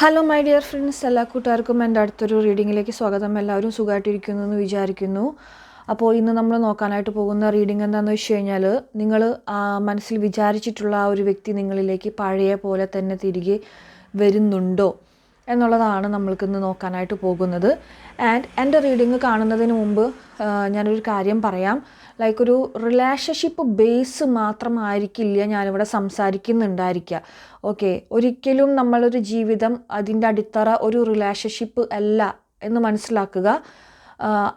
Hello my dear friends എല്ലാ കൂട്ടുകാർക്കും എന്റെ അടുത്തൊരു റീഡിങ്ങിലേക്ക് സ്വാഗതം. എല്ലാവരും സുഖമായിട്ടിരിക്കുന്നു എന്ന് വിചാരിക്കുന്നു. അപ്പോൾ ഇന്ന് നമ്മൾ നോക്കാനായിട്ട് പോകുന്ന റീഡിംഗ് എന്താണെന്ന് വെച്ച് കഴിഞ്ഞാൽ നിങ്ങൾ മനസ്സിൽ വിചാരിച്ചിട്ടുള്ള ആ ഒരു വ്യക്തി നിങ്ങളിലേക്ക് പഴയ പോലെ തന്നെ തിരികെ വരുന്നുണ്ടോ എന്നുള്ളതാണ് നമ്മൾക്കിന്ന് നോക്കാനായിട്ട് പോകുന്നത്. ആൻഡ് എന്റെ റീഡിങ് കാണുന്നതിന് മുമ്പ് ഞാനൊരു കാര്യം പറയാം. ലൈക്ക് ഒരു റിലേഷൻഷിപ്പ് ബേസ് മാത്രമായിരിക്കില്ല ഞാനിവിടെ സംസാരിക്കുന്നുണ്ടായിരിക്കുക. ഓക്കെ ഒരിക്കലും നമ്മളൊരു ജീവിതം അതിന്റെ അടിത്തറ ഒരു റിലേഷൻഷിപ്പ് അല്ല എന്ന് മനസ്സിലാക്കുക.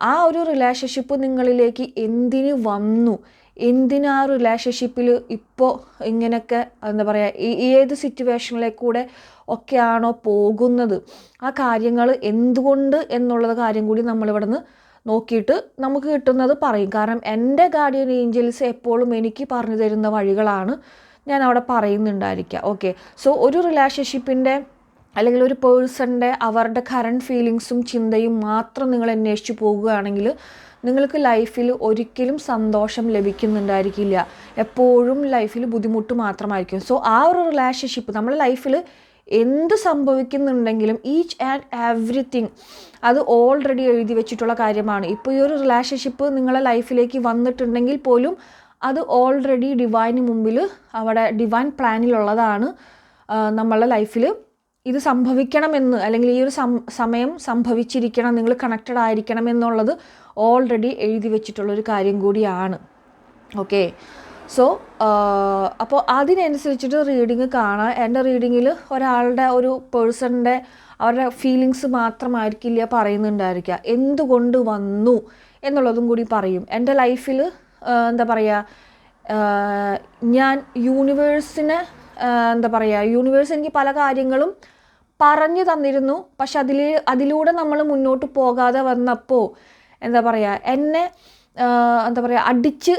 ആ, ഒരു റിലേഷൻഷിപ്പ് നിങ്ങളിലേക്ക് എന്തിന് വന്നു? എന്തിനാ റിലേഷൻഷിപ്പിൽ ഇപ്പോൾ ഇങ്ങനെയൊക്കെ എന്താ പറയുക ഏത് സിറ്റുവേഷനിലേക്ക് കൂടെ ഒക്കെയാണോ പോകുന്നത്? ആ കാര്യങ്ങൾ എന്തുകൊണ്ട് എന്നുള്ളത് കാര്യം കൂടി നമ്മളിവിടെ നിന്ന് നോക്കിയിട്ട് നമുക്ക് കിട്ടുന്നത് പറയും. കാരണം എന്റെ ഗാർഡിയൻ ഏഞ്ചൽസ് എപ്പോഴും എനിക്ക് പറഞ്ഞു തരുന്ന വഴികളാണ് ഞാൻ അവിടെ പറയുന്നുണ്ടായിരിക്കുക. ഓക്കെ സോ ഒരു റിലേഷൻഷിപ്പിന്റെ അല്ലെങ്കിൽ ഒരു പേഴ്സണിന്റെ അവരുടെ കറണ്ട് ഫീലിങ്സും ചിന്തയും മാത്രം നിങ്ങൾ അന്വേഷിച്ച് പോകുകയാണെങ്കിൽ നിങ്ങൾക്ക് ലൈഫിൽ ഒരിക്കലും സന്തോഷം ലഭിക്കുന്നുണ്ടായിരിക്കില്ല. എപ്പോഴും ലൈഫിൽ ബുദ്ധിമുട്ട് മാത്രമായിരിക്കും. സോ ആ ഒരു റിലേഷൻഷിപ്പ് നമ്മുടെ ലൈഫിൽ എന്ത് സംഭവിക്കുന്നുണ്ടെങ്കിലും ഈച്ച് ആൻഡ് എവറിത്തിങ് അത് ഓൾറെഡി എഴുതി വെച്ചിട്ടുള്ള കാര്യമാണ്. ഇപ്പോൾ ഈ ഒരു റിലേഷൻഷിപ്പ് നിങ്ങളെ ലൈഫിലേക്ക് വന്നിട്ടുണ്ടെങ്കിൽ പോലും അത് ഓൾറെഡി ഡിവൈന് മുമ്പിൽ അവിടെ ഡിവൈൻ പ്ലാനിലുള്ളതാണ് നമ്മളുടെ ലൈഫിൽ ഇത് സംഭവിക്കണമെന്ന് അല്ലെങ്കിൽ ഈ ഒരു സമയം സംഭവിച്ചിരിക്കണം നിങ്ങൾ കണക്റ്റഡ് ആയിരിക്കണം എന്നുള്ളത് ഓൾറെഡി എഴുതി വെച്ചിട്ടുള്ളൊരു കാര്യം കൂടിയാണ്. ഓക്കെ സോ അപ്പോൾ അതിനനുസരിച്ചിട്ട് റീഡിങ് കാണാം. എന്റെ റീഡിങ്ങിൽ ഒരാളുടെ ഒരു പേഴ്സണിന്റെ അവരുടെ ഫീലിങ്സ് മാത്രമായിരിക്കില്ല പറയുന്നുണ്ടായിരിക്കുക. എന്തുകൊണ്ട് വന്നു എന്നുള്ളതും കൂടി പറയും. എന്റെ ലൈഫിൽ എന്താ പറയുക ഞാൻ യൂണിവേഴ്സിനെ എന്താ പറയുക യൂണിവേഴ്സ് എനിക്ക് പല കാര്യങ്ങളും പറഞ്ഞു തന്നിരുന്നു. പക്ഷെ അതിൽ അതിലൂടെ നമ്മൾ മുന്നോട്ട് പോകാതെ വന്നപ്പോൾ എന്താ പറയുക എന്നെ എന്താ പറയുക അടിച്ച്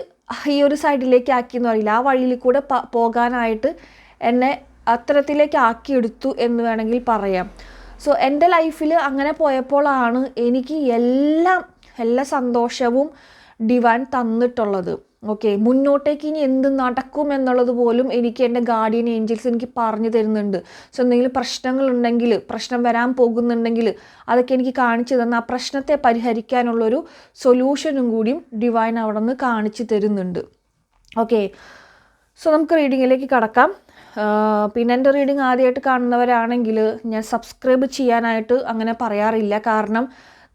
ഈ ഒരു സൈഡിലേക്ക് ആക്കി എന്ന് പറയില്ല. ആ വഴിയിൽ കൂടെ പോകാനായിട്ട് എന്നെ അത്തരത്തിലേക്ക് ആക്കിയെടുത്തു എന്ന് വേണമെങ്കിൽ പറയാം. സോ എന്റെ ലൈഫിൽ അങ്ങനെ പോയപ്പോഴാണ് എനിക്ക് എല്ലാം എല്ലാ സന്തോഷവും ഡിവൈൻ തന്നിട്ടുള്ളത്. ഓക്കെ മുന്നോട്ടേക്ക് ഇനി എന്ത് നടക്കും എന്നുള്ളത് പോലും എനിക്ക് എന്റെ ഗാർഡിയൻ ഏഞ്ചൽസ് എനിക്ക് പറഞ്ഞു തരുന്നുണ്ട്. സോ എന്തെങ്കിലും പ്രശ്നങ്ങളുണ്ടെങ്കിൽ പ്രശ്നം വരാൻ പോകുന്നുണ്ടെങ്കിൽ അതൊക്കെ എനിക്ക് കാണിച്ചു തന്ന ആ പ്രശ്നത്തെ പരിഹരിക്കാനുള്ളൊരു സൊല്യൂഷനും കൂടിയും ഡിവൈൻ അവിടെ നിന്ന് കാണിച്ചു തരുന്നുണ്ട്. ഓക്കെ സോ നമുക്ക് റീഡിങ്ങിലേക്ക് കടക്കാം. പിന്നെ എന്റെ റീഡിങ് ആദ്യമായിട്ട് കാണുന്നവരാണെങ്കിൽ ഞാൻ സബ്സ്ക്രൈബ് ചെയ്യാനായിട്ട് അങ്ങനെ പറയാറില്ല. കാരണം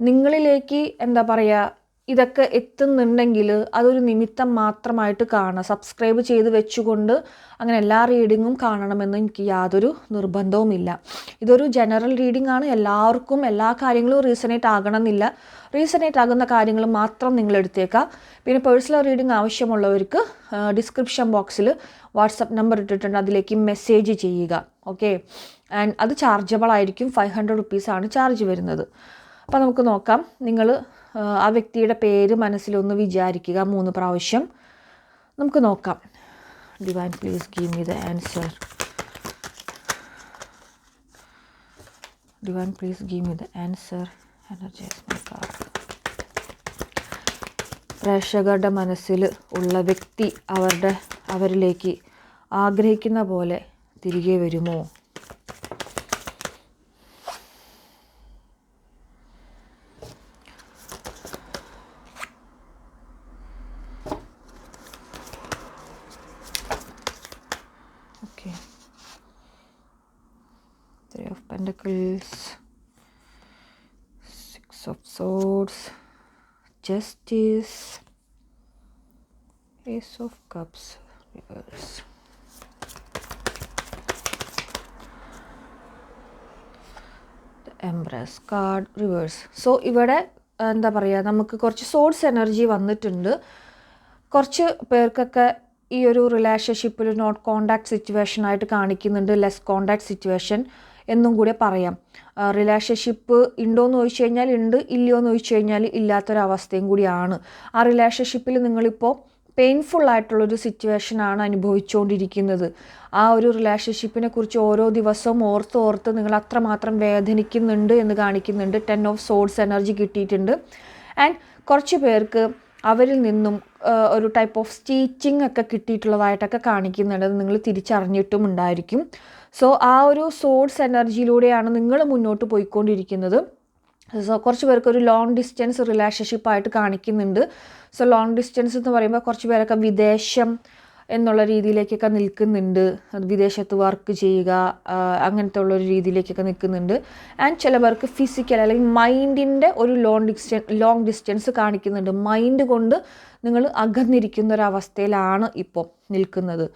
നിങ്ങളിലേക്ക് എന്താ പറയുക ഇതൊക്കെ എത്തുന്നുണ്ടെങ്കിൽ അതൊരു നിമിത്തം മാത്രമായിട്ട് കാണുക സബ്സ്ക്രൈബ് ചെയ്ത് വെച്ചുകൊണ്ട് അങ്ങനെ എല്ലാ റീഡിങ്ങും കാണണമെന്ന് എനിക്ക് യാതൊരു നിർബന്ധവുമില്ല. ഇതൊരു ജനറൽ റീഡിംഗ് ആണ്. എല്ലാവർക്കും എല്ലാ കാര്യങ്ങളും റീസണേറ്റ് ആകണമെന്നില്ല. റീസണേറ്റ് ആകുന്ന കാര്യങ്ങൾ മാത്രം നിങ്ങൾ എടുത്തേക്കാം. പിന്നെ പേഴ്സണൽ റീഡിംഗ് ആവശ്യമുള്ളവർക്ക് ഡിസ്ക്രിപ്ഷൻ ബോക്സിൽ വാട്സപ്പ് നമ്പർ ഇട്ടിട്ടുണ്ട്. അതിലേക്ക് മെസ്സേജ് ചെയ്യുക. ഓക്കെ ആൻഡ് അത് ചാർജബിൾ ആയിരിക്കും. ഫൈവ് ഹൺഡ്രഡ് റുപ്പീസാണ് ചാർജ് വരുന്നത്. അപ്പോൾ നമുക്ക് നോക്കാം. നിങ്ങൾ ആ വ്യക്തിയുടെ പേര് മനസ്സിലൊന്ന് വിചാരിക്കുക മൂന്ന് പ്രാവശ്യം. നമുക്ക് നോക്കാം. Divine please give me the answer divine please give me the answer energise my card പ്രേക്ഷകരുടെ മനസ്സിൽ ഉള്ള വ്യക്തി അവരുടെ അവരിലേക്ക് ആഗ്രഹിക്കുന്ന പോലെ തിരികെ വരുമോ? Cups, Reverse. Embrace card reverse so ഇവിടെ എന്താ പറയുക നമുക്ക് കുറച്ച് സോഴ്സ് എനർജി വന്നിട്ടുണ്ട്. കുറച്ച് പേർക്കൊക്കെ ഈ ഒരു റിലേഷൻഷിപ്പിൽ നോട്ട് കോണ്ടാക്ട് സിറ്റുവേഷൻ ആയിട്ട് കാണിക്കുന്നുണ്ട്. ലെസ് കോണ്ടാക്ട് സിറ്റുവേഷൻ എന്നും കൂടെ പറയാം. റിലേഷൻഷിപ്പ് ഉണ്ടോയെന്ന് ചോദിച്ചു കഴിഞ്ഞാൽ ഉണ്ട്. ഇല്ലയോ എന്ന് ചോദിച്ചു കഴിഞ്ഞാൽ ഇല്ലാത്തൊരവസ്ഥയും കൂടിയാണ്. ആ റിലേഷൻഷിപ്പിൽ നിങ്ങളിപ്പോൾ പെയിൻഫുൾ ആയിട്ടുള്ളൊരു സിറ്റുവേഷനാണ് അനുഭവിച്ചുകൊണ്ടിരിക്കുന്നത് ആ ഒരു റിലേഷൻഷിപ്പിനെ കുറിച്ച് ഓരോ ദിവസവും ഓർത്ത് ഓർത്ത് നിങ്ങൾ അത്രമാത്രം വേദനിക്കുന്നുണ്ട് എന്ന് കാണിക്കുന്നുണ്ട്. ടെൻ ഓഫ് സോഡ്സ് എനർജി കിട്ടിയിട്ടുണ്ട്. ആൻഡ് കുറച്ച് പേർക്ക് അവരിൽ നിന്നും ഒരു ടൈപ്പ് ഓഫ് സ്റ്റീച്ചിങ് ഒക്കെ കിട്ടിയിട്ടുള്ളതായിട്ടൊക്കെ കാണിക്കുന്നുണ്ട്. നിങ്ങൾ തിരിച്ചറിഞ്ഞിട്ടും ഉണ്ടായിരിക്കും. സോ ആ ഒരു സോഡ്സ് എനർജിയിലൂടെയാണ് നിങ്ങൾ മുന്നോട്ട് പോയിക്കൊണ്ടിരിക്കുന്നത്. സോ കുറച്ച് പേർക്ക് ഒരു ലോങ് ഡിസ്റ്റൻസ് റിലേഷൻഷിപ്പായിട്ട് കാണിക്കുന്നുണ്ട്. സോ ലോങ് ഡിസ്റ്റൻസ് എന്ന് പറയുമ്പോൾ കുറച്ച് പേരൊക്കെ വിദേശം എന്നുള്ള രീതിയിലേക്കൊക്കെ നിൽക്കുന്നുണ്ട്. വിദേശത്ത് വർക്ക് ചെയ്യുക അങ്ങനത്തെ ഉള്ളൊരു രീതിയിലേക്കൊക്കെ നിൽക്കുന്നുണ്ട്. ആൻഡ് ചില പേർക്ക് ഫിസിക്കൽ അല്ലെങ്കിൽ മൈൻഡിന്റെ ഒരു ലോങ് ഡിസ്റ്റൻ ലോങ് ഡിസ്റ്റൻസ് കാണിക്കുന്നുണ്ട്. മൈൻഡ് കൊണ്ട് നിങ്ങൾ അകന്നിരിക്കുന്ന അവസ്ഥയിലാണ് ഇപ്പോൾ നിൽക്കുന്നത്.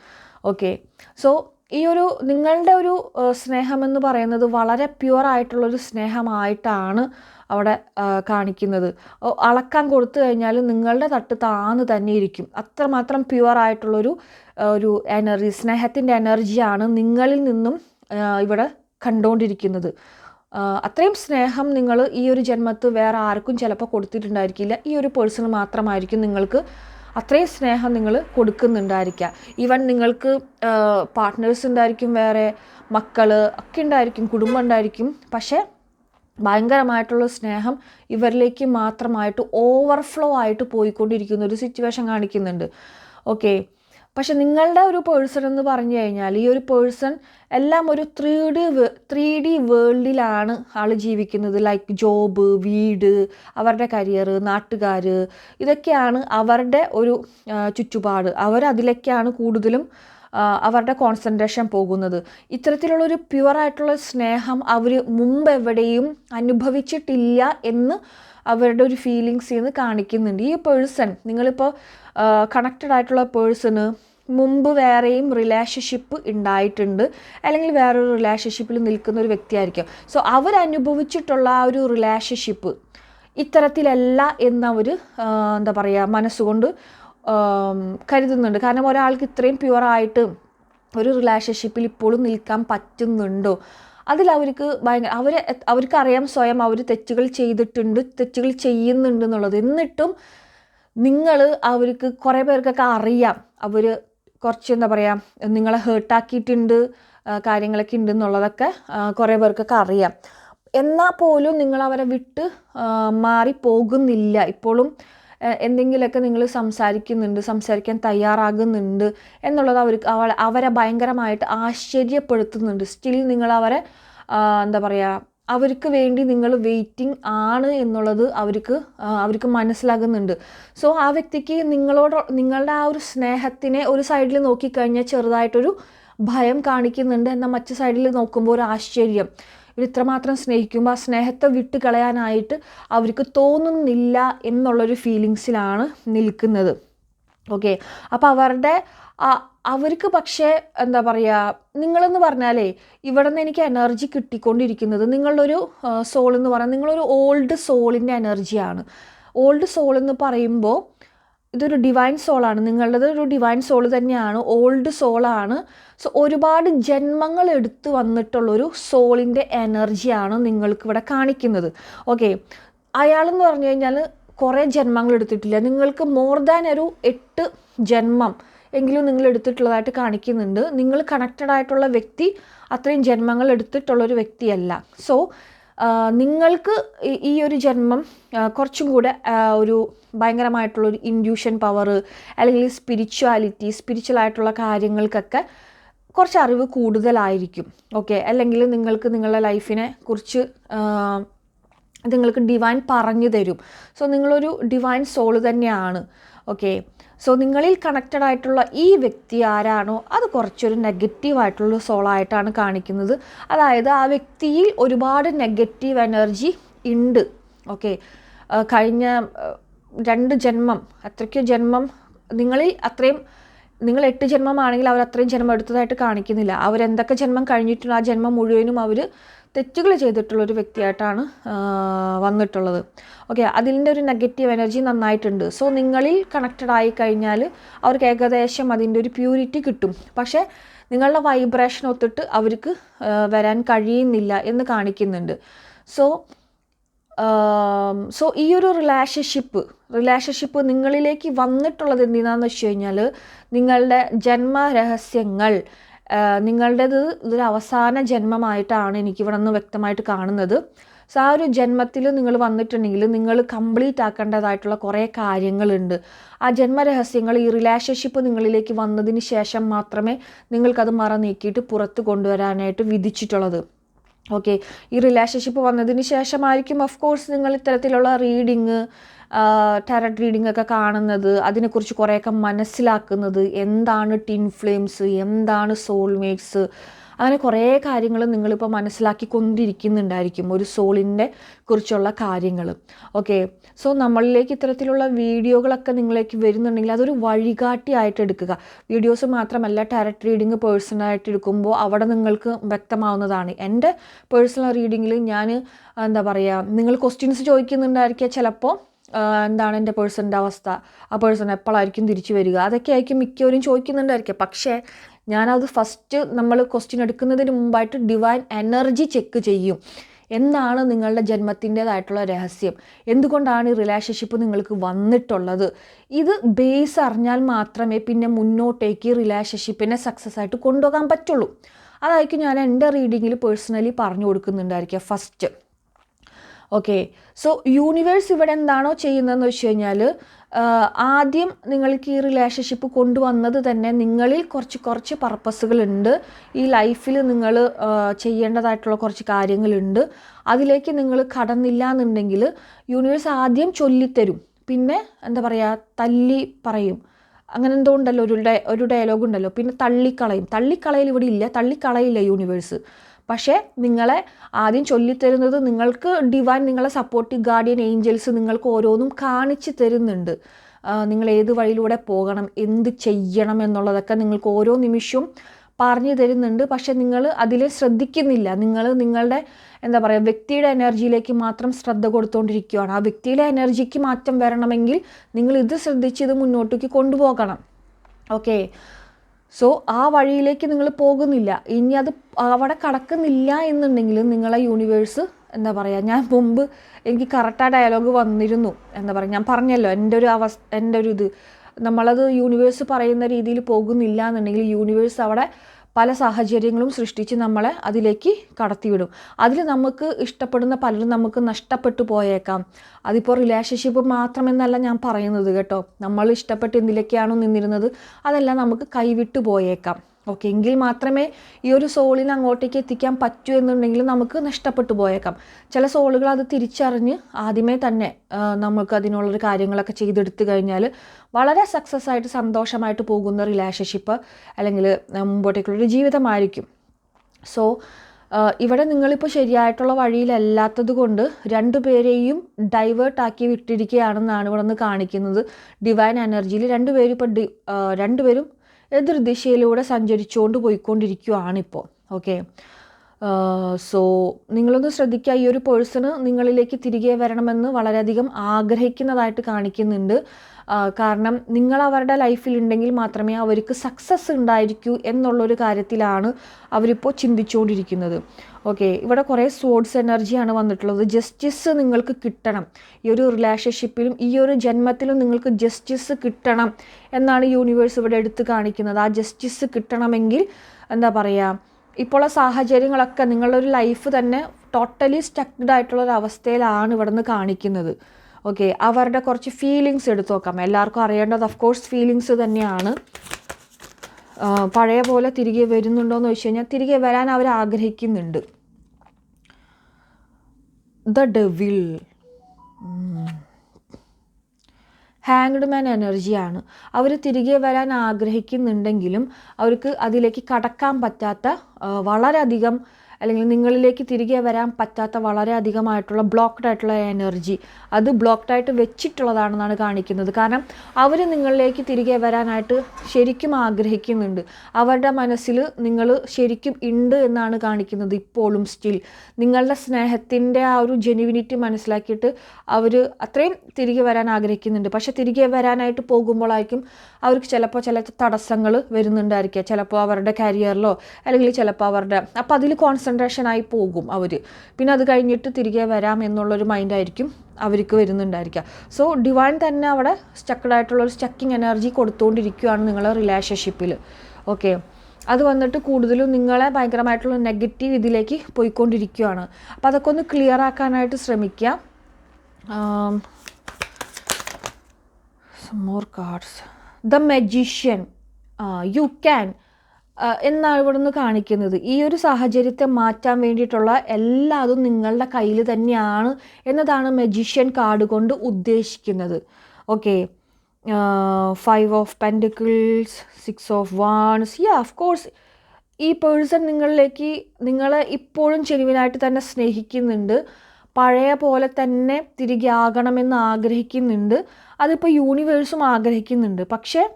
ഓക്കെ സോ ഈ ഒരു നിങ്ങളുടെ ഒരു സ്നേഹമെന്ന് പറയുന്നത് വളരെ പ്യുവർ ആയിട്ടുള്ളൊരു സ്നേഹമായിട്ടാണ് അവിടെ കാണിക്കുന്നത്. അളക്കാൻ കൊടുത്തു കഴിഞ്ഞാൽ നിങ്ങളുടെ തട്ട് താന്ന് തന്നെ ഇരിക്കും. അത്രമാത്രം പ്യുവർ ആയിട്ടുള്ളൊരു ഒരു എനർജി സ്നേഹത്തിന്റെ എനർജിയാണ് നിങ്ങളിൽ നിന്നും ഇവിടെ കണ്ടുകൊണ്ടിരിക്കുന്നത്. അത്രയും സ്നേഹം നിങ്ങൾ ഈ ഒരു ജന്മത്ത് വേറെ ആർക്കും ചിലപ്പോൾ കൊടുത്തിട്ടുണ്ടായിരിക്കില്ല. ഈ ഒരു പേഴ്സൺ മാത്രമായിരിക്കും നിങ്ങൾക്ക് അത്രയും സ്നേഹം നിങ്ങൾ കൊടുക്കുന്നുണ്ടായിരിക്കുക ഈവൻ നിങ്ങൾക്ക് പാർട്ട്നേഴ്സ് ഉണ്ടായിരിക്കും വേറെ മക്കൾ ഒക്കെ ഉണ്ടായിരിക്കും കുടുംബം ഉണ്ടായിരിക്കും. പക്ഷേ ഭയങ്കരമായിട്ടുള്ള സ്നേഹം ഇവരിലേക്ക് മാത്രമായിട്ട് ഓവർഫ്ലോ ആയിട്ട് പോയിക്കൊണ്ടിരിക്കുന്ന ഒരു സിറ്റുവേഷൻ കാണിക്കുന്നുണ്ട്. ഓക്കെ പക്ഷെ നിങ്ങളുടെ ഒരു പേഴ്സൺ എന്ന് പറഞ്ഞു കഴിഞ്ഞാൽ ഈ ഒരു പേഴ്സൺ എല്ലാം ഒരു ത്രീ ഡി ത്രീ ഡി വേൾഡിലാണ് ആൾ ജീവിക്കുന്നത്. ലൈക്ക് ജോബ് വീട് അവരുടെ കരിയർ നാട്ടുകാർ ഇതൊക്കെയാണ് അവരുടെ ഒരു ചുറ്റുപാട്. അവർ അതിലേക്കാണ് കൂടുതലും അവരുടെ കോൺസെൻട്രേഷൻ പോകുന്നത്. ഇത്തരത്തിലുള്ളൊരു പ്യുവറായിട്ടുള്ള സ്നേഹം അവർ മുമ്പ് എവിടെയും അനുഭവിച്ചിട്ടില്ല എന്ന് അവരുടെ ഒരു ഫീലിങ്സിൽ നിന്ന് കാണിക്കുന്നുണ്ട്. ഈ പേഴ്സൺ നിങ്ങളിപ്പോൾ കണക്റ്റഡ് ആയിട്ടുള്ള പേഴ്സണ് മുമ്പ് വേറെയും റിലേഷൻഷിപ്പ് ഉണ്ടായിട്ടുണ്ട്. അല്ലെങ്കിൽ വേറൊരു റിലേഷൻഷിപ്പിൽ നിൽക്കുന്ന ഒരു വ്യക്തിയായിരിക്കും. സോ അവരനുഭവിച്ചിട്ടുള്ള ആ ഒരു റിലേഷൻഷിപ്പ് ഇത്തരത്തിലല്ല എന്നവർ എന്താ പറയുക മനസ്സുകൊണ്ട് കരുതുന്നുണ്ട്. കാരണം ഒരാൾക്ക് ഇത്രയും പ്യുവറായിട്ട് ഒരു റിലേഷൻഷിപ്പിൽ ഇപ്പോഴും നിൽക്കാൻ പറ്റുന്നുണ്ടോ? അതിൽ അവർക്ക് ഭയങ്കര അവർ അവർക്കറിയാം സ്വയം അവർ തെറ്റുകൾ ചെയ്തിട്ടുണ്ട് തെറ്റുകൾ ചെയ്യുന്നുണ്ട് എന്നുള്ളത്. എന്നിട്ടും നിങ്ങൾ അവർക്ക് കുറേ പേർക്കൊക്കെ അറിയാം. അവർ കുറച്ച് എന്താ പറയുക നിങ്ങളെ ഹേർട്ടാക്കിയിട്ടുണ്ട് കാര്യങ്ങളൊക്കെ ഉണ്ട് എന്നുള്ളതൊക്കെ കുറേ പേർക്കൊക്കെ അറിയാം. എന്നാൽ പോലും നിങ്ങൾ അവരെ വിട്ട് മാറി പോകുന്നില്ല ഇപ്പോഴും എന്തെങ്കിലുമൊക്കെ നിങ്ങൾ സംസാരിക്കുന്നുണ്ട് സംസാരിക്കാൻ തയ്യാറാകുന്നുണ്ട് എന്നുള്ളത് അവർക്ക് അവ- അവരെ ഭയങ്കരമായിട്ട് ആശ്ചര്യപ്പെടുത്തുന്നുണ്ട്. സ്റ്റിൽ നിങ്ങൾ അവരെ എന്താ പറയുക അവർക്ക് വേണ്ടി നിങ്ങൾ വെയിറ്റിംഗ് ആണ് എന്നുള്ളത് അവർക്ക് അവർക്ക് മനസ്സിലാകുന്നുണ്ട്. സോ ആ വ്യക്തിക്ക് നിങ്ങളോട് നിങ്ങളുടെ ആ ഒരു സ്നേഹത്തിനെ ഒരു സൈഡിൽ നോക്കിക്കഴിഞ്ഞാൽ ചെറുതായിട്ടൊരു ഭയം കാണിക്കുന്നുണ്ട് എന്നാൽ മറ്റു സൈഡിൽ നോക്കുമ്പോൾ ഒരു ആശ്ചര്യം. ഇവർ ഇത്രമാത്രം സ്നേഹിക്കുമ്പോൾ ആ സ്നേഹത്തെ വിട്ട് കളയാനായിട്ട് അവർക്ക് തോന്നുന്നില്ല എന്നുള്ളൊരു ഫീലിങ്സിലാണ് നിൽക്കുന്നത്. ഓക്കെ അപ്പോൾ അവരുടെ അവർക്ക് പക്ഷേ എന്താ പറയുക നിങ്ങളെന്ന് പറഞ്ഞാലേ ഇവിടെ നിന്ന് എനിക്ക് എനർജി കിട്ടിക്കൊണ്ടിരിക്കുന്നത് നിങ്ങളൊരു സോൾ എന്ന് പറഞ്ഞാൽ നിങ്ങളൊരു ഓൾഡ് സോളിന്റെ എനർജിയാണ് ഓൾഡ് സോൾ എന്ന് പറയുമ്പോൾ ഇതൊരു ഡിവൈൻ സോളാണ് നിങ്ങളുടേത് ഒരു ഡിവൈൻ സോൾ തന്നെയാണ്. ഓൾഡ് സോളാണ് സോ ഒരുപാട് ജന്മങ്ങൾ എടുത്തു വന്നിട്ടുള്ളൊരു സോളിന്റെ എനർജിയാണ് നിങ്ങൾക്ക് ഇവിടെ കാണിക്കുന്നത്. ഓക്കെ അയാളെന്ന് പറഞ്ഞു കഴിഞ്ഞാൽ കുറേ ജന്മങ്ങൾ എടുത്തിട്ടില്ല. നിങ്ങൾക്ക് മോർ ദാൻ ഒരു എട്ട് ജന്മം എങ്കിലും നിങ്ങൾ എടുത്തിട്ടുള്ളതായിട്ട് കാണിക്കുന്നുണ്ട്. നിങ്ങൾ കണക്റ്റഡ് ആയിട്ടുള്ള വ്യക്തി അത്രയും ജന്മങ്ങൾ എടുത്തിട്ടുള്ളൊരു വ്യക്തിയല്ല. സോ നിങ്ങൾക്ക് ഈ- ഒരു ജന്മം കുറച്ചും കൂടെ ഒരു ഭയങ്കരമായിട്ടുള്ളൊരു ഇൻഡ്യൂഷൻ പവർ അല്ലെങ്കിൽ സ്പിരിച്വാലിറ്റി സ്പിരിച്വൽ ആയിട്ടുള്ള കാര്യങ്ങൾക്കൊക്കെ കുറച്ച് അറിവ് കൂടുതലായിരിക്കും. ഓക്കെ അല്ലെങ്കിൽ നിങ്ങൾക്ക് നിങ്ങളുടെ ലൈഫിനെ കുറിച്ച് നിങ്ങൾക്ക് ഡിവൈൻ പറഞ്ഞു തരും. സോ നിങ്ങളൊരു ഡിവൈൻ സോൾ തന്നെയാണ്. ഓക്കെ സോ നിങ്ങളിൽ കണക്റ്റഡ് ആയിട്ടുള്ള ഈ വ്യക്തി ആരാണോ അത് കുറച്ചൊരു നെഗറ്റീവ് ആയിട്ടുള്ള സോളായിട്ടാണ് കാണിക്കുന്നത്. അതായത് ആ വ്യക്തിയിൽ ഒരുപാട് നെഗറ്റീവ് എനർജി ഉണ്ട്. ഓക്കെ കഴിഞ്ഞ രണ്ട് ജന്മം അത്രയ്ക്കോ ജന്മം നിങ്ങളിൽ അത്രയും നിങ്ങൾ എട്ട് ജന്മമാണെങ്കിൽ അവർ അത്രയും ജന്മം എടുത്തതായിട്ട് കാണിക്കുന്നില്ല. അവരെന്തൊക്കെ ജന്മം കഴിഞ്ഞിട്ടുണ്ടോ ആ ജന്മം മുഴുവനും അവർ തെറ്റുകൾ ചെയ്തിട്ടുള്ള ഒരു വ്യക്തിയായിട്ടാണ് വന്നിട്ടുള്ളത്. ഓക്കെ അതിന്റെ ഒരു നെഗറ്റീവ് എനർജി നന്നായിട്ടുണ്ട്. സോ നിങ്ങളിൽ കണക്റ്റഡ് ആയി കഴിഞ്ഞാൽ അവർക്ക് ഏകദേശം അതിന്റെ ഒരു പ്യൂരിറ്റി കിട്ടും. പക്ഷേ നിങ്ങളുടെ വൈബ്രേഷൻ ഒത്തിട്ട് അവർക്ക് വരാൻ കഴിയുന്നില്ല എന്ന് കാണിക്കുന്നുണ്ട്. സോ സോ ഈ ഒരു റിലേഷൻഷിപ്പ് റിലേഷൻഷിപ്പ് നിങ്ങളിലേക്ക് വന്നിട്ടുള്ളത് എന്തിനാന്ന് വെച്ച് കഴിഞ്ഞാൽ നിങ്ങളുടെ ജന്മരഹസ്യങ്ങൾ ആ, നിങ്ങളുടേത് ഇതൊരു അവസാന ജന്മമായിട്ടാണ് എനിക്കിവിടെ നിന്ന് വ്യക്തമായിട്ട് കാണുന്നത്. സോ ആ ഒരു ജന്മത്തിൽ നിങ്ങൾ വന്നിട്ടുണ്ടെങ്കിൽ നിങ്ങൾ കംപ്ലീറ്റ് ആക്കേണ്ടതായിട്ടുള്ള കുറേ കാര്യങ്ങളുണ്ട്. ആ ജന്മരഹസ്യങ്ങൾ ഈ റിലേഷൻഷിപ്പ് നിങ്ങളിലേക്ക് വന്നതിന് ശേഷം മാത്രമേ നിങ്ങൾക്കത് മറ നീക്കിയിട്ട് പുറത്ത് കൊണ്ടുവരാനായിട്ട് വിധിച്ചിട്ടുള്ളത്. ഓക്കെ ഈ റിലേഷൻഷിപ്പ് വന്നതിന് ശേഷമായിരിക്കും ഓഫ് കോഴ്സ് നിങ്ങൾ ഇത്തരത്തിലുള്ള റീഡിങ് ടാരറ്റ് റീഡിംഗ് ഒക്കെ കാണുന്നത് അതിനെക്കുറിച്ച് കുറേയൊക്കെ മനസ്സിലാക്കുന്നത് എന്താണ് ടിൻ ഫ്ലെയിംസ് എന്താണ് സോൾമേറ്റ്സ് അങ്ങനെ കുറേ കാര്യങ്ങൾ നിങ്ങളിപ്പോൾ മനസ്സിലാക്കിക്കൊണ്ടിരിക്കുന്നുണ്ടായിരിക്കും ഒരു സോളിന്റെ കുറിച്ചുള്ള കാര്യങ്ങൾ. ഓക്കെ സോ നമ്മളിലേക്ക് ഇത്തരത്തിലുള്ള വീഡിയോകളൊക്കെ നിങ്ങളിലേക്ക് വരുന്നുണ്ടെങ്കിൽ അതൊരു വഴികാട്ടിയായിട്ട് എടുക്കുക. വീഡിയോസ് മാത്രമല്ല ടാരറ്റ് റീഡിങ് പേഴ്സണലായിട്ട് എടുക്കുമ്പോൾ അവിടെ നിങ്ങൾക്ക് വ്യക്തമാവുന്നതാണ്. എന്റെ പേഴ്സണൽ റീഡിങ്ങിൽ ഞാൻ എന്താ പറയുക നിങ്ങൾ ക്വസ്റ്റ്യൻസ് ചോദിക്കുന്നുണ്ടായിരിക്കുക ചിലപ്പോൾ. എന്താണ് എന്റെ പേഴ്സണിന്റെ അവസ്ഥ? ആ പേഴ്സൺ എപ്പോഴായിരിക്കും തിരിച്ചു വരിക? അതൊക്കെ ആയിരിക്കും മിക്കവരും ചോദിക്കുന്നുണ്ടായിരിക്കും. പക്ഷേ ഞാനത് ഫസ്റ്റ് നമ്മൾ ക്വസ്റ്റ്യൻ എടുക്കുന്നതിന് മുമ്പായിട്ട് ഡിവൈൻ എനർജി ചെക്ക് ചെയ്യും. എന്താണ് നിങ്ങളുടെ ജന്മത്തിന്റെതായിട്ടുള്ള രഹസ്യം. എന്തുകൊണ്ടാണ് ഈ റിലേഷൻഷിപ്പ് നിങ്ങൾക്ക് വന്നിട്ടുള്ളത്? ഇത് ബേസ് അറിഞ്ഞാൽ മാത്രമേ പിന്നെ മുന്നോട്ടേക്ക് റിലേഷൻഷിപ്പിനെ സക്സസ് ആയിട്ട് കൊണ്ടുപോകാൻ പറ്റുള്ളൂ. അതായിരിക്കും ഞാൻ എന്റെ റീഡിങ്ങിൽ പേഴ്സണലി പറഞ്ഞു കൊടുക്കുന്നുണ്ടായിരിക്കുക ഫസ്റ്റ് ഓക്കെ സോ യൂണിവേഴ്സ് ഇവിടെ എന്താണോ ചെയ്യുന്നതെന്ന് വെച്ച് കഴിഞ്ഞാൽ ആദ്യം നിങ്ങൾക്ക് ഈ റിലേഷൻഷിപ്പ് കൊണ്ടുവന്നത് തന്നെ നിങ്ങളിൽ കുറച്ച് കുറച്ച് പർപ്പസുകളുണ്ട് ഈ ലൈഫിൽ നിങ്ങൾ ചെയ്യേണ്ടതായിട്ടുള്ള കുറച്ച് കാര്യങ്ങളുണ്ട് അതിലേക്ക് നിങ്ങൾ കടന്നില്ല എന്നുണ്ടെങ്കിൽ യൂണിവേഴ്സ് ആദ്യം ചൊല്ലിത്തരും. പിന്നെ എന്താ പറയുക തല്ലി പറയും. അങ്ങനെ എന്തോ ഉണ്ടല്ലോ ഒരു ഡയ ഒരു ഡയലോഗ് ഉണ്ടല്ലോ. പിന്നെ തള്ളിക്കളയും. തള്ളിക്കളയിൽ ഇവിടെ ഇല്ല. തള്ളിക്കളയില്ല യൂണിവേഴ്സ് പക്ഷേ നിങ്ങളെ ആദ്യം ചൊല്ലിത്തരുന്നത് നിങ്ങൾക്ക് ഡിവൈൻ നിങ്ങളെ സപ്പോർട്ടീവ് ഗാർഡിയൻ ഏഞ്ചൽസ് നിങ്ങൾക്ക് ഓരോന്നും കാണിച്ചു തരുന്നുണ്ട്. നിങ്ങൾ ഏത് വഴിയിലൂടെ പോകണം എന്ത് ചെയ്യണം എന്നുള്ളതൊക്കെ നിങ്ങൾക്ക് ഓരോ നിമിഷവും പറഞ്ഞു തരുന്നുണ്ട്. പക്ഷെ നിങ്ങൾ അതിൽ ശ്രദ്ധിക്കുന്നില്ല. നിങ്ങൾ നിങ്ങളുടെ എന്താ പറയുക വ്യക്തിയുടെ എനർജിയിലേക്ക് മാത്രം ശ്രദ്ധ കൊടുത്തുകൊണ്ടിരിക്കുകയാണ് ആ വ്യക്തിയുടെ എനർജിക്ക് മാറ്റം വരണമെങ്കിൽ നിങ്ങൾ ഇത് ശ്രദ്ധിച്ച് ഇത് മുന്നോട്ടേക്ക് കൊണ്ടുപോകണം. ഓക്കെ സോ ആ വഴിയിലേക്ക് നിങ്ങൾ പോകുന്നില്ല. ഇനി അത് അവിടെ കടക്കുന്നില്ല എന്നുണ്ടെങ്കിൽ നിങ്ങളെ യൂണിവേഴ്സ് എന്താ പറയുക ഞാൻ മുമ്പ് എനിക്ക് കറക്റ്റ് ആ ഡയലോഗ് വന്നിരുന്നു എന്താ പറയുക ഞാൻ പറഞ്ഞല്ലോ എന്റെ ഒരു അവസ്ഥ എന്റെ ഒരു ഇത്. നമ്മളത് യൂണിവേഴ്സ് പറയുന്ന രീതിയിൽ പോകുന്നില്ല എന്നുണ്ടെങ്കിൽ യൂണിവേഴ്സ് അവിടെ പല സാഹചര്യങ്ങളും സൃഷ്ടിച്ച് നമ്മളെ അതിലേക്ക് കടത്തിവിടും. അതിൽ നമുക്ക് ഇഷ്ടപ്പെടുന്ന പലരും നമുക്ക് നഷ്ടപ്പെട്ടു പോയേക്കാം. അതിപ്പോൾ റിലേഷൻഷിപ്പ് മാത്രമെന്നല്ല ഞാൻ പറയുന്നത് കേട്ടോ. നമ്മൾ ഇഷ്ടപ്പെട്ട് എന്തിലേക്കാണോ നിന്നിരുന്നത് അതെല്ലാം നമുക്ക് കൈവിട്ടു പോയേക്കാം. ഓക്കെ എങ്കിൽ മാത്രമേ ഈ ഒരു സോളിനെ അങ്ങോട്ടേക്ക് എത്തിക്കാൻ പറ്റൂ എന്നുണ്ടെങ്കിൽ നമുക്ക് നഷ്ടപ്പെട്ടു പോയേക്കാം. ചില സോളുകൾ അത് തിരിച്ചറിഞ്ഞ് ആദ്യമേ തന്നെ നമുക്ക് അതിനുള്ളൊരു കാര്യങ്ങളൊക്കെ ചെയ്തെടുത്തു കഴിഞ്ഞാൽ വളരെ സക്സസ് ആയിട്ട് സന്തോഷമായിട്ട് പോകുന്ന റിലേഷൻഷിപ്പ് അല്ലെങ്കിൽ മുമ്പോട്ടേക്കുള്ളൊരു ജീവിതമായിരിക്കും. സോ ഇവിടെ നിങ്ങളിപ്പോൾ ശരിയായിട്ടുള്ള വഴിയിലല്ലാത്തത് കൊണ്ട് രണ്ടുപേരെയും ഡൈവേർട്ട് ആക്കി വിട്ടിരിക്കുകയാണെന്നാണ് ഇവിടെ നിന്ന് കാണിക്കുന്നത്. ഡിവൈൻ എനർജിയിൽ രണ്ടുപേരും ഇപ്പോൾ ഡി രണ്ടുപേരും എതിർദിശയിലൂടെ സഞ്ചരിച്ചുകൊണ്ട് പോയിക്കൊണ്ടിരിക്കുകയാണിപ്പോൾ ഓക്കെ സോ നിങ്ങളൊന്ന് ശ്രദ്ധിക്കുക ഈ ഒരു പേഴ്സണ് നിങ്ങളിലേക്ക് തിരികെ വരണമെന്ന് വളരെയധികം ആഗ്രഹിക്കുന്നതായിട്ട് കാണിക്കുന്നുണ്ട്. കാരണം നിങ്ങൾ അവരുടെ ലൈഫിൽ ഉണ്ടെങ്കിൽ മാത്രമേ അവർക്ക് സക്സസ് ഉണ്ടായിരിക്കൂ എന്നുള്ളൊരു കാര്യത്തിലാണ് അവരിപ്പോൾ ചിന്തിച്ചുകൊണ്ടിരിക്കുന്നത് ഓക്കെ ഇവിടെ കുറേ സോഡ്സ് എനർജിയാണ് വന്നിട്ടുള്ളത്. ജസ്റ്റിസ് നിങ്ങൾക്ക് കിട്ടണം. ഈ ഒരു റിലേഷൻഷിപ്പിലും ഈ ഒരു ജന്മത്തിലും നിങ്ങൾക്ക് ജസ്റ്റിസ് കിട്ടണം എന്നാണ് യൂണിവേഴ്സ് ഇവിടെ എടുത്ത് കാണിക്കുന്നത്. ആ ജസ്റ്റിസ് കിട്ടണമെങ്കിൽ എന്താ പറയുക ഇപ്പോൾ സാഹചര്യങ്ങളൊക്കെ നിങ്ങളുടെ ഒരു ലൈഫ് തന്നെ ടോട്ടലി സ്റ്റക്ഡ് ആയിട്ടുള്ള ഒരു അവസ്ഥയിലാണ് ഇവിടെ നിന്ന് കാണിക്കുന്നത്. ഓക്കെ അവരുടെ കുറച്ച് ഫീലിങ്സ് എടുത്തു നോക്കാം. എല്ലാവർക്കും അറിയേണ്ടത് ഓഫ് കോഴ്സ് ഫീലിങ്സ് തന്നെയാണ്. പഴയ പോലെ തിരികെ വരുന്നുണ്ടോ എന്ന് വെച്ച് കഴിഞ്ഞാൽ തിരികെ വരാൻ അവർ ആഗ്രഹിക്കുന്നുണ്ട്. ദ ഡെവിൽ ഹാങ്ഡ് മാൻ എനർജിയാണ് അവർ തിരികെ വരാൻ ആഗ്രഹിക്കുന്നുണ്ടെങ്കിലും അവർക്ക് അതിലേക്ക് കടക്കാൻ പറ്റാത്ത വളരെയധികം അല്ലെങ്കിൽ നിങ്ങളിലേക്ക് തിരികെ വരാൻ പറ്റാത്ത വളരെ അധികമായിട്ടുള്ള ബ്ലോക്ക്ഡ് ആയിട്ടുള്ള എനർജി അത് ബ്ലോക്ക്ഡ് ആയിട്ട് വെച്ചിട്ടുള്ളതാണെന്നാണ് കാണിക്കുന്നത്. കാരണം അവർ നിങ്ങളിലേക്ക് തിരികെ വരാനായിട്ട് ശരിക്കും ആഗ്രഹിക്കുന്നുണ്ട്. അവരുടെ മനസ്സിൽ നിങ്ങൾ ശരിക്കും ഉണ്ട് എന്നാണ് കാണിക്കുന്നത് ഇപ്പോഴും സ്റ്റിൽ നിങ്ങളുടെ സ്നേഹത്തിന്റെ ആ ഒരു ജെനുവിനിറ്റി മനസ്സിലാക്കിയിട്ട് അവർ അത്രയും തിരികെ വരാൻ ആഗ്രഹിക്കുന്നുണ്ട്. പക്ഷേ തിരികെ വരാനായിട്ട് പോകുമ്പോഴായിരിക്കും അവർക്ക് ചിലപ്പോൾ ചില തടസ്സങ്ങൾ വരുന്നുണ്ടായിരിക്കുക. ചിലപ്പോൾ അവരുടെ കരിയറിലോ അല്ലെങ്കിൽ ചിലപ്പോൾ അവരുടെ അപ്പോൾ അതിൽ കോൺസെൻട്രേഷൻ ആയി പോകും അവർ പിന്നെ അത് കഴിഞ്ഞിട്ട് തിരികെ വരാം എന്നുള്ളൊരു മൈൻഡായിരിക്കും അവർക്ക് വരുന്നുണ്ടായിരിക്കുക. സോ ഡിവൈൻ തന്നെ അവിടെ സ്റ്റക്കഡ് ആയിട്ടുള്ള ഒരു സ്റ്റക്കിങ് എനർജി കൊടുത്തുകൊണ്ടിരിക്കുകയാണ് നിങ്ങളെ റിലേഷൻഷിപ്പിൽ ഓക്കെ അത് വന്നിട്ട് കൂടുതലും നിങ്ങളെ ഭയങ്കരമായിട്ടുള്ള നെഗറ്റീവ് ഇതിലേക്ക് പോയിക്കൊണ്ടിരിക്കുകയാണ് അപ്പോൾ അതൊക്കെ ഒന്ന് ക്ലിയർ ആക്കാനായിട്ട് ശ്രമിക്കുക. More cards the magician you can എന്നാണ് ഇവിടെ നിന്ന് കാണിക്കുന്നത്. ഈ ഒരു സാഹചര്യത്തെ മാറ്റാൻ വേണ്ടിയിട്ടുള്ള എല്ലാതും നിങ്ങളുടെ കയ്യിൽ തന്നെയാണ് എന്നതാണ് മെജീഷ്യൻ കാർഡ് കൊണ്ട് ഉദ്ദേശിക്കുന്നത്. Okay five of pentacles six of wands yeah of course ഈ പേഴ്സൺ നിങ്ങളിലേക്ക് നിങ്ങളെ ഇപ്പോഴും ചെരുവിനായിട്ട് തന്നെ സ്നേഹിക്കുന്നുണ്ട്. പഴയ പോലെ തന്നെ തിരികെ ആകണമെന്ന് ആഗ്രഹിക്കുന്നുണ്ട്. അതിപ്പോൾ യൂണിവേഴ്സും ആഗ്രഹിക്കുന്നുണ്ട്. പക്ഷേ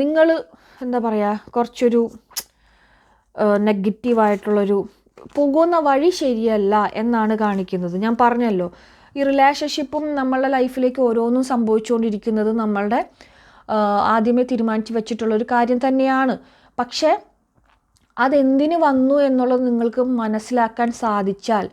നിങ്ങൾ എന്താ പറയുക കുറച്ചൊരു നെഗറ്റീവായിട്ടുള്ളൊരു പോകുന്ന വഴി ശരിയല്ല എന്നാണ് കാണിക്കുന്നത്. ഞാൻ പറഞ്ഞല്ലോ ഈ റിലേഷൻഷിപ്പും നമ്മളുടെ ലൈഫിലേക്ക് ഓരോന്നും സംഭവിച്ചുകൊണ്ടിരിക്കുന്നത് നമ്മളുടെ ആദ്യമേ തീരുമാനിച്ചു വെച്ചിട്ടുള്ളൊരു കാര്യം തന്നെയാണ്. പക്ഷേ അതെന്തിന് വന്നു എന്നുള്ളത് നിങ്ങൾക്ക് മനസ്സിലാക്കാൻ സാധിച്ചാൽ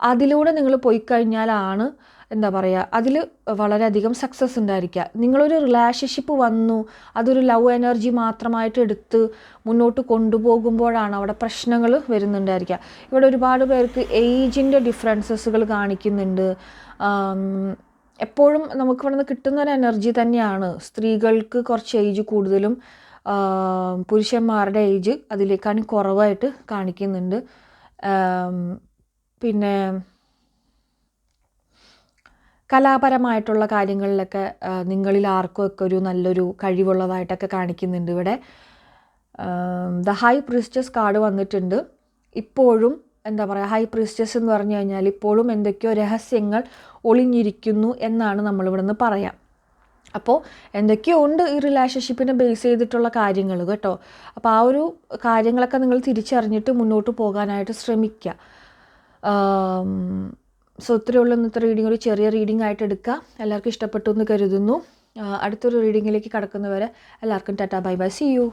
അതിലൂടെ നിങ്ങൾ പോയി കഴിഞ്ഞാലാണ് എന്താ പറയുക അതിൽ വളരെയധികം സക്സസ് ഉണ്ടായിരിക്കുക നിങ്ങളൊരു റിലേഷൻഷിപ്പ് വന്നു അതൊരു ലവ് എനർജി മാത്രമായിട്ട് എടുത്ത് മുന്നോട്ട് കൊണ്ടുപോകുമ്പോഴാണ് അവിടെ പ്രശ്നങ്ങൾ വരുന്നുണ്ടായിരിക്കുക ഇവിടെ ഒരുപാട് പേർക്ക് ഏജിന്റെ ഡിഫറൻസസുകൾ കാണിക്കുന്നുണ്ട്. എപ്പോഴും നമുക്ക് ഇവിടെ നിന്ന് കിട്ടുന്ന ഒരു എനർജി തന്നെയാണ്. സ്ത്രീകൾക്ക് കുറച്ച് ഏജ് കൂടുതലും പുരുഷന്മാരുടെ ഏജ് അതിലേക്കാണ് കുറവായിട്ട് കാണിക്കുന്നുണ്ട്. പിന്നെ കലാപരമായിട്ടുള്ള കാര്യങ്ങളിലൊക്കെ നിങ്ങളിൽ ആർക്കുമൊക്കെ ഒരു നല്ലൊരു കഴിവുള്ളതായിട്ടൊക്കെ കാണിക്കുന്നുണ്ട് ഇവിടെ. ദ ഹൈ പ്രിസ്റ്റസ് കാർഡ് വന്നിട്ടുണ്ട്. ഇപ്പോഴും എന്താ പറയുക ഹൈ പ്രിസ്റ്റസ് എന്ന് പറഞ്ഞു കഴിഞ്ഞാൽ ഇപ്പോഴും എന്തൊക്കെയോ രഹസ്യങ്ങൾ ഒളിഞ്ഞിരിക്കുന്നു എന്നാണ് നമ്മളിവിടെ നിന്ന് പറയാം. അപ്പോൾ എന്തൊക്കെയോ ഉണ്ട് ഈ റിലേഷൻഷിപ്പിനെ ബേസ് ചെയ്തിട്ടുള്ള കാര്യങ്ങൾ കേട്ടോ. അപ്പോൾ ആ ഒരു കാര്യങ്ങളൊക്കെ നിങ്ങൾ തിരിച്ചറിഞ്ഞിട്ട് മുന്നോട്ട് പോകാനായിട്ട് ശ്രമിക്കുക സോ ഇത്രയേ ഉള്ളൂ ഇന്നത്തെ റീഡിംഗ് ഒരു ചെറിയ റീഡിംഗ് ആയിട്ട് എടുക്കുക. എല്ലാവർക്കും ഇഷ്ടപ്പെട്ടു എന്ന് കരുതുന്നു. അടുത്തൊരു റീഡിങ്ങിലേക്ക് കടക്കുന്നവരെ എല്ലാവർക്കും tata bye bye. See you